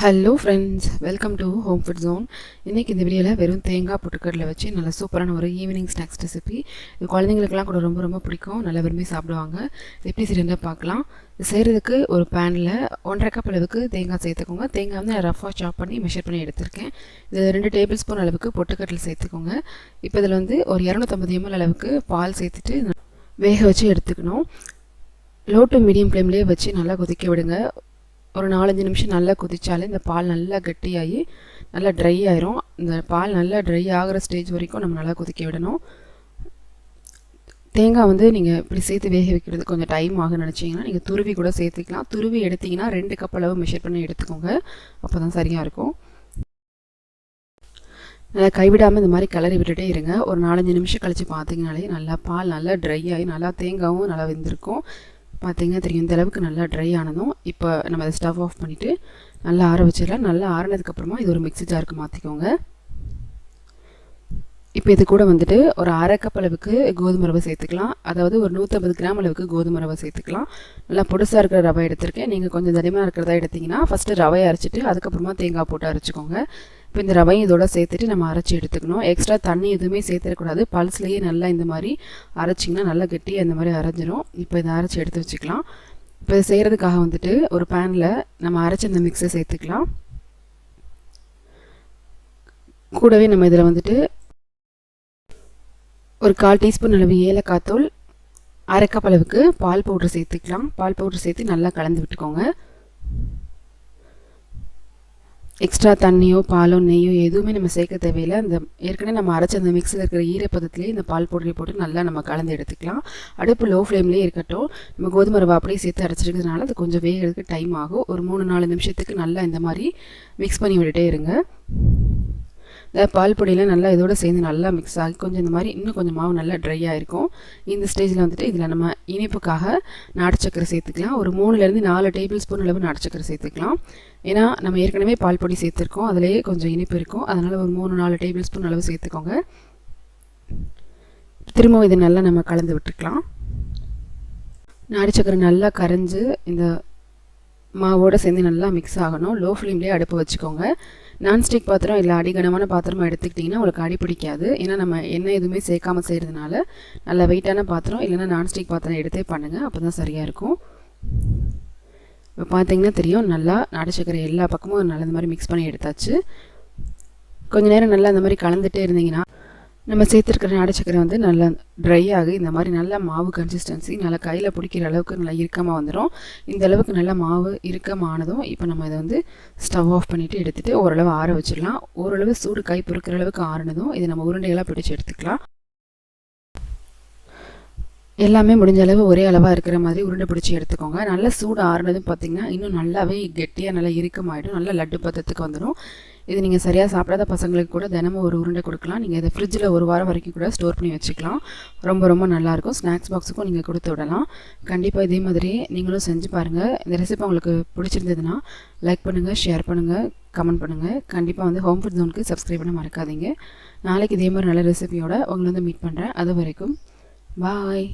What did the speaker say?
Hello friends welcome to home food zone இன்றைக்கி இந்த வீடியோவில் வெறும் தேங்காய் பொட்டுக்கடலை வச்சு நல்ல சூப்பரான ஒரு ஈவினிங் ஸ்நாக்ஸ் ரெசிபி இது குழந்தைங்களுக்குலாம் கூட ரொம்ப ரொம்ப பிடிக்கும். நல்லா விரும்பி சாப்பிடுவாங்க. எப்படி செய்யறதா பார்க்கலாம். இது செய்கிறதுக்கு ஒரு பேனில் ஒன்றரை கப் அளவுக்கு தேங்காய் சேர்த்துக்கோங்க. தேங்காய் வந்து நான் ரஃபாக சாப் பண்ணி மெஷர் பண்ணி எடுத்திருக்கேன். இது ரெண்டு டேபிள் ஸ்பூன் அளவுக்கு பொட்டுக்கடலை சேர்த்துக்கோங்க. இப்போ இதில் வந்து ஒரு இரநூத்தம்பது எம்எல் அளவுக்கு பால் சேர்த்துட்டு வேக வச்சு எடுத்துக்கணும். லோ டு மீடியம் ஃப்ளேம்லேயே வச்சு நல்லா கொதிக்க விடுங்க. ஒரு நாலஞ்சு நிமிஷம் நல்லா கொதித்தாலே இந்த பால் நல்லா கட்டியாகி நல்லா ட்ரை ஆயிரும். இந்த பால் நல்லா ட்ரை ஆகிற ஸ்டேஜ் வரைக்கும் நம்ம நல்லா கொதிக்க விடணும். தேங்காய் வந்து நீங்கள் இப்படி சேர்த்து வேக வைக்கிறது கொஞ்சம் டைம் ஆகும் நினச்சிங்கன்னா நீங்கள் துருவி கூட சேர்த்துக்கலாம். துருவி எடுத்திங்கன்னா ரெண்டு கப் அளவு மெஷர் பண்ணி எடுத்துக்கோங்க. அப்போ தான் சரியாக இருக்கும். நல்லா கைவிடாமல் இந்த மாதிரி கலரி விட்டுட்டே இருங்க. ஒரு நாலஞ்சு நிமிஷம் கழித்து பார்த்தீங்கனாலே நல்லா பால் நல்லா ட்ரை ஆகி நல்லா தேங்காயும் நல்லா வெந்திருக்கும். பார்த்தீங்கன்னா தெரியும் இந்த அளவுக்கு நல்லா ட்ரை ஆனதும் இப்போ நம்ம அதை ஸ்டவ் ஆஃப் பண்ணிவிட்டு நல்லா ஆற வச்சிடலாம். நல்லா ஆறினதுக்கப்புறமா இது ஒரு மிக்சி ஜாருக்கு மாற்றிக்கோங்க இப்போ இது கூட வந்துட்டு ஒரு அரை கப் அளவுக்கு கோதுமை ரவை சேர்த்துக்கலாம். அதாவது ஒரு நூற்றம்பது கிராம் அளவுக்கு கோதுமை ரவை சேர்த்துக்கலாம். நல்லா பொடுசாக இருக்கிற ரவை எடுத்திருக்கேன். நீங்கள் கொஞ்சம் தடிமாக இருக்கிறதா எடுத்திங்கன்னா ஃபஸ்ட்டு ரவையை அரைச்சிட்டு அதுக்கப்புறமா தேங்காய் போட்டு அரைச்சிக்கோங்க. இப்போ இந்த ரவையும் இதோட சேர்த்துட்டு நம்ம அரைச்சி எடுத்துக்கணும். எக்ஸ்ட்ரா தண்ணி எதுவுமே சேர்த்துடக்கூடாது. பல்ஸ்லேயே நல்லா இந்த மாதிரி அரைச்சிங்கன்னா நல்லா கெட்டி அந்த மாதிரி அரைஞ்சிரும். இப்போ இதை அரைச்சி எடுத்து வச்சுக்கலாம். இப்போ இதை செய்கிறதுக்காக வந்துட்டு ஒரு பேனில் நம்ம அரைச்சி அந்த மிக்ஸை சேர்த்துக்கலாம். கூடவே நம்ம இதில் வந்துட்டு ஒரு கால் டீஸ்பூன் அளவு ஏலக்காய் தூள் அரை அளவுக்கு பால் பவுட்ரு சேர்த்துக்கலாம். பால் பவுட்ரு சேர்த்து நல்லா கலந்து விட்டுக்கோங்க. எக்ஸ்ட்ரா தண்ணியோ பாலோ நெய்யோ எதுவுமே நம்ம சேர்க்க தேவையில்லை. அந்த ஏற்கனவே நம்ம அரைச்ச அந்த மிக்ஸில் இருக்கிற ஈரப்பதத்துலேயே இந்த பால் பொடியை போட்டு நல்லா நம்ம கலந்து எடுத்துக்கலாம். அடுப்பு லோ ஃப்ளேம்லேயே இருக்கட்டும். நம்ம கோதுமை ரவை அப்படியே சேர்த்து அரைச்சிருக்கிறதுனால அது கொஞ்சம் வேகிறதுக்கு டைம் ஆகும். ஒரு மூணு நாலு நிமிஷத்துக்கு நல்லா இந்த மாதிரி மிக்ஸ் பண்ணி விட்டுட்டே இருங்க. இந்த பால் பொடியெலாம் நல்லா இதோட சேர்ந்து நல்லா மிக்ஸ் ஆகி கொஞ்சம் இந்த மாதிரி இன்னும் கொஞ்சம் மாவு நல்லா ட்ரை ஆகிருக்கும் இந்த ஸ்டேஜில் வந்துட்டு இதில் நம்ம இனிப்புக்காக நாட்டு சக்கரை சேர்த்துக்கலாம். ஒரு மூணுலேருந்து நாலு டேபிள் ஸ்பூன் அளவு நாட்டு சக்கரை சேர்த்துக்கலாம். ஏன்னா நம்ம ஏற்கனவே பால் பொடி சேர்த்துருக்கோம். அதிலேயே கொஞ்சம் இனிப்பு இருக்கும். அதனால் ஒரு மூணு நாலு டேபிள் ஸ்பூன் அளவு சேர்த்துக்கோங்க. திரும்பவும் இதை நல்லா நம்ம கலந்து விட்டுருக்கலாம் நாடி சக்கரை நல்லா கரைஞ்சி இந்த மாவோடு சேர்ந்து நல்லா மிக்ஸ் ஆகணும். லோ ஃப்ளேம்லேயே அடுப்பு வச்சுக்கோங்க. நான்ஸ்டிக் பாத்திரம் இல்லை அடிகனமான பாத்திரமாக எடுத்துக்கிட்டிங்கன்னா உங்களுக்கு அடி பிடிக்காது. ஏன்னா நம்ம எண்ணெய் எதுவுமே சேர்க்காமல் செய்கிறதுனால நல்ல வெயிட்டான பாத்திரம் இல்லைன்னா நான்ஸ்டிக் பாத்திரம் எடுத்தே பண்ணுங்கள் அப்போ தான் சரியாக இருக்கும். இப்போ பார்த்தீங்கன்னா தெரியும் நல்லா நாட்சக்கரை எல்லா பக்கமும் நல்லா இந்த மாதிரி மிக்ஸ் பண்ணி எடுத்தாச்சு. கொஞ்சம் நேரம் நல்லா அந்த மாதிரி கலந்துகிட்டே இருந்தீங்கன்னா நம்ம சேர்த்துருக்கிற நாடு வந்து நல்லா ட்ரை ஆகி இந்த மாதிரி நல்ல மாவு கன்சிஸ்டன்சி நல்லா கையில் பிடிக்கிற அளவுக்கு நல்லா இறுக்கமாக வந்துடும் இந்த அளவுக்கு நல்ல மாவு இறுக்கமானதும் இப்போ நம்ம இதை வந்து ஸ்டவ் ஆஃப் பண்ணிவிட்டு எடுத்துகிட்டு ஓரளவு ஆற வச்சிடலாம். ஓரளவு சூடு கை பொறுக்கிற அளவுக்கு ஆறினதும் இதை நம்ம உருண்டைகளாக பிடிச்சி எடுத்துக்கலாம். எல்லாமே முடிஞ்ச அளவு ஒரே அளவாக இருக்கிற மாதிரி உருண்டை பிடிச்சி எடுத்துக்கோங்க. நல்ல சூடு ஆறுனதும் பார்த்திங்கன்னா இன்னும் நல்லாவே கெட்டியாக நல்லா இறுக்கமாகிடும் நல்லா லட்டு பத்தத்துக்கு வந்துடும் இது நீங்கள் சரியாக சாப்பிடாத பசங்களுக்கு கூட தினமும் ஒரு உருண்டை கொடுக்கலாம். நீங்கள் இதை ஃப்ரிட்ஜில் ஒரு வாரம் வரைக்கும் கூட ஸ்டோர் பண்ணி வச்சுக்கலாம். ரொம்ப ரொம்ப நல்லாயிருக்கும் ஸ்நாக்ஸ் பாக்ஸுக்கும் நீங்கள் கொடுத்து விடலாம். கண்டிப்பாக இதே மாதிரி நீங்களும் செஞ்சு பாருங்கள் இந்த ரெசிபி உங்களுக்கு பிடிச்சிருந்ததுன்னா லைக் பண்ணுங்கள் ஷேர் பண்ணுங்கள் கமெண்ட் பண்ணுங்கள் கண்டிப்பாக வந்து ஹோம் ஃபுட் ஜோனுக்கு சப்ஸ்கிரைப் பண்ண மறக்காதீங்க. நாளைக்கு இதே மாதிரி நல்ல ரெசிபியோட உங்களை வந்து மீட் பண்ணுறேன் அது வரைக்கும் பாய்